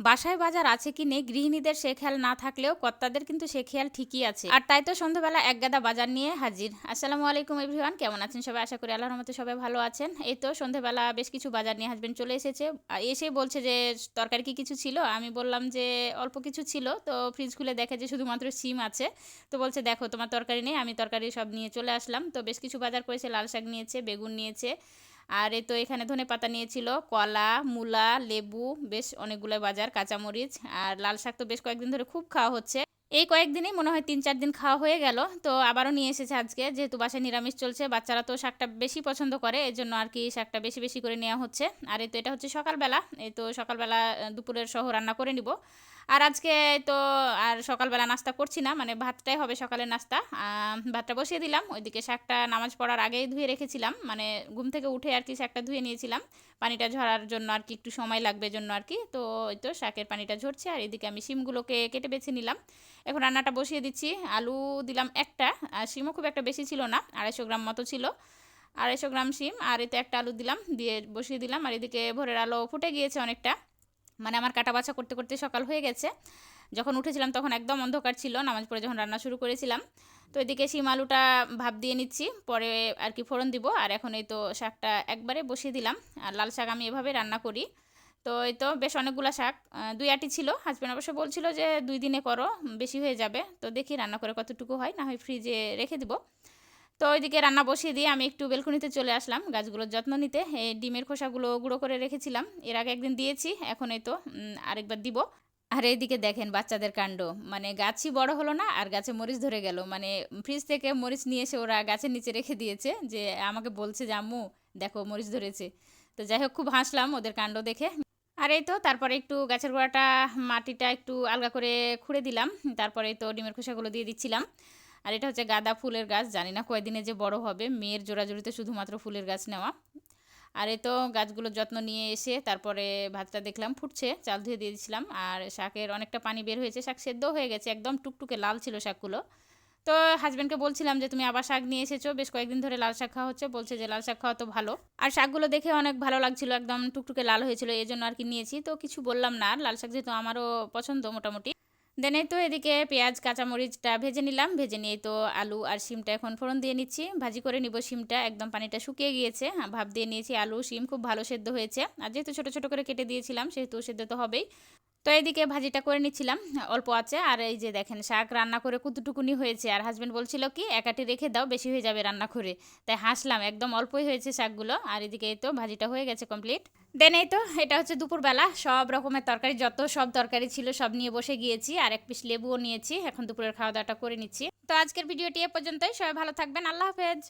বাসায় বাজার আছে কি নেই, গৃহিণীদের সে খেয়াল না থাকলেও কর্তাদের কিন্তু সে খেয়াল ঠিকই আছে। আর তাই তো সন্ধ্যাবেলা এক গাদা বাজার নিয়ে হাজির। আসসালামু আলাইকুম এভরিওয়ান, কেমন আছেন সবাই? আশা করি আল্লাহর মতো সবাই ভালো আছেন। এই তো সন্ধ্যাবেলা বেশ কিছু বাজার নিয়ে হাজবেন্ড চলে এসেছে। এসে বলছে যে, তরকারি কি কিছু ছিল? আমি বললাম যে, অল্প কিছু ছিল। তো ফ্রিজ খুলে দেখে যে, শুধুমাত্র সিম আছে। তো বলছে, দেখো, তোমার তরকারি নেই, আমি তরকারি সব নিয়ে চলে আসলাম। তো বেশ কিছু বাজার করেছে, লাল শাক নিয়েছে, বেগুন নিয়েছে। আর এ তো এখানে ধনে পাতা নিয়েছিল, কলা, মূলা, লেবু, বেশ অনেকগুলো বাজার, কাঁচামরিচ আর লাল শাক তো বেশ কয়েকদিন ধরে খুব খাওয়া হচ্ছে। এই কয়েকদিনই মনে হয় তিন চার দিন খাওয়া হয়ে গেল, তো আবারও নিয়ে এসেছে আজকে, যেহেতু বাসায় নিরামিষ চলছে, বাচ্চারা তো শাকটা বেশি পছন্দ করে এই জন্য আর কি শাকটা বেশি বেশি করে নেওয়া হচ্ছে। আর এই তো এটা হচ্ছে সকালবেলা, এই তো সকালবেলা দুপুরের সহ রান্না করে নিব। আর আজকে তো আর সকালবেলা নাস্তা করছি না মানে ভাতটাই হবে সকালের নাস্তা। ভাতটা বসিয়ে দিলাম, ওইদিকে শাকটা নামাজ পড়ার আগেই ধুয়ে রেখেছিলাম মানে ঘুম থেকে উঠে আর কি শাকটা ধুয়ে নিয়েছিলাম। পানিটা ঝরার জন্য আর কি একটু সময় লাগবে জন্য আর কি, তো ওই তো শাকের পানিটা ঝরছে আর এদিকে আমি শিমগুলোকে কেটে বেছে নিলাম। এখন রান্নাটা বসিয়ে দিচ্ছি, আলু দিলাম একটা, আর শিমও খুব একটা বেশি ছিল না, আড়াইশো গ্রাম মতো ছিল। আড়াইশো গ্রাম শিম, আর এতে একটা আলু দিলাম, দিয়ে বসিয়ে দিলাম, আর এদিকে ভোরের আলো ফুটে গিয়েছে অনেকটা। মানে আমার কাটা বাছা করতে করতে সকাল হয়ে গেছে। যখন উঠেছিলাম তখন একদম অন্ধকার ছিল, নামাজ পড়ে যখন রান্না শুরু করেছিলাম। তো এদিকে শিম আলুটা ভাব দিয়ে নিচ্ছি, পরে আর কি ফোড়ন দিব। আর এখন এই তো শাকটা একবারে বসিয়ে দিলাম। আর লাল শাক আমি এভাবে রান্না করি। তো এই তো বেশ অনেকগুলো শাক দুই আটি ছিল। হাজব্যান্ড অবশ্য বলছিল যে দুই দিনে করো, বেশি হয়ে যাবে। তো দেখি রান্না করে কতটুকু হয়, না হয় ফ্রিজে রেখে দিব। তো ওইদিকে রান্না বসিয়ে দিয়ে আমি একটু বেলকুনিতে চলে আসলাম। গাছগুলোর যত্ন নিতে এই ডিমের খোসাগুলো গুঁড়ো করে রেখেছিলাম। এর আগে একদিন দিয়েছি, এখন এই তো আরেকবার দিব। আর এইদিকে দেখেন বাচ্চাদের কাণ্ড মানে গাছই বড় হলো না, আর গাছে মরিচ ধরে গেল। মানে ফ্রিজ থেকে মরিচ নিয়ে এসে ওরা গাছের নিচে রেখে দিয়েছে, যে আমাকে বলছে যে, আম্মু, দেখো মরিচ ধরেছে। তো যাই হোক, খুব হাসলাম ওদের কাণ্ড দেখে। আর এই তো, তারপরে একটু গাছের গোড়াটা, মাটিটা একটু আলগা করে খুঁড়ে দিলাম। তারপরে তো ডিমের খোসাগুলো দিয়ে দিচ্ছিলাম। আর এটা হচ্ছে গাঁদা ফুলের গাছ, জানি না কয়দিনে যে বড় হবে। মেয়ের জোড়া জোড়াজুড়িতে শুধুমাত্র ফুলের গাছ নেওয়া। আর এ তো গাছগুলোর যত্ন নিয়ে এসে তারপরে ভাতটা দেখলাম ফুটছে, চাল ধুয়ে দিয়ে দিয়েছিলাম আর শাকের অনেকটা পানি বের হয়েছে, শাক সেদ্ধ হয়ে গেছে, একদম টুকটুকে লাল ছিল শাকগুলো। তো হাজব্যান্ডকে বলছিলাম যে, তুমি আবার শাক নিয়ে এসেছ, বেশ কয়েকদিন ধরে লাল শাক খাওয়া হচ্ছে। বলছে যে, লাল শাক খাওয়া তো ভালো। আর শাকগুলো দেখে অনেক ভালো লাগছিল, একদম টুকটুকে লাল হয়েছিল, এই জন্য আর কি নিয়েছি। তো কিছু বললাম না, লাল শাক যেহেতু আমারও পছন্দ মোটামুটি। দেনে তো এদিকে পেঁয়াজ কাঁচামরিচটা ভেজে নিলাম। ভেজে নিয়ে তো আলু আর শিমটা এখন ফোড়ন দিয়ে নিচ্ছি। ভাজি করে নিব শিমটা। একদম পানিটা শুকিয়ে গিয়েছে। হ্যাঁ, ভাব দিয়ে নিয়েছি আলু শিম খুব ভালো সেদ্ধ হয়েছে। আর যেহেতু ছোটো ছোটো করে কেটে দিয়েছিলাম সেহেতু সেদ্ধ তো হবেই। তো এইদিকে ভাজিটা করে নিচ্ছিলাম, অল্প আছে। আর এই যে দেখেন, শাক রান্না করে কতটুকুনি হয়েছে। আর হাজব্যান্ড বলছিল কি, একাটি রেখে দাও, বেশি হয়ে যাবে রান্না করে। তাই হাসলাম, একদম অল্পই হয়েছে শাকগুলো। আর এদিকে তো ভাজিটা হয়ে গেছে কমপ্লিট দেন এই তো, এটা হচ্ছে দুপুরবেলা। সব রকমের তরকারি, যত সব তরকারি ছিল, সব নিয়ে বসে গিয়েছি। আর এক পিস লেবুও নিয়েছি। এখন দুপুরের খাওয়া দাওয়াটা করে নিচ্ছি। তো আজকের ভিডিওটি এ পর্যন্তই। সবাই ভালো থাকবেন। আল্লাহ হাফেজ।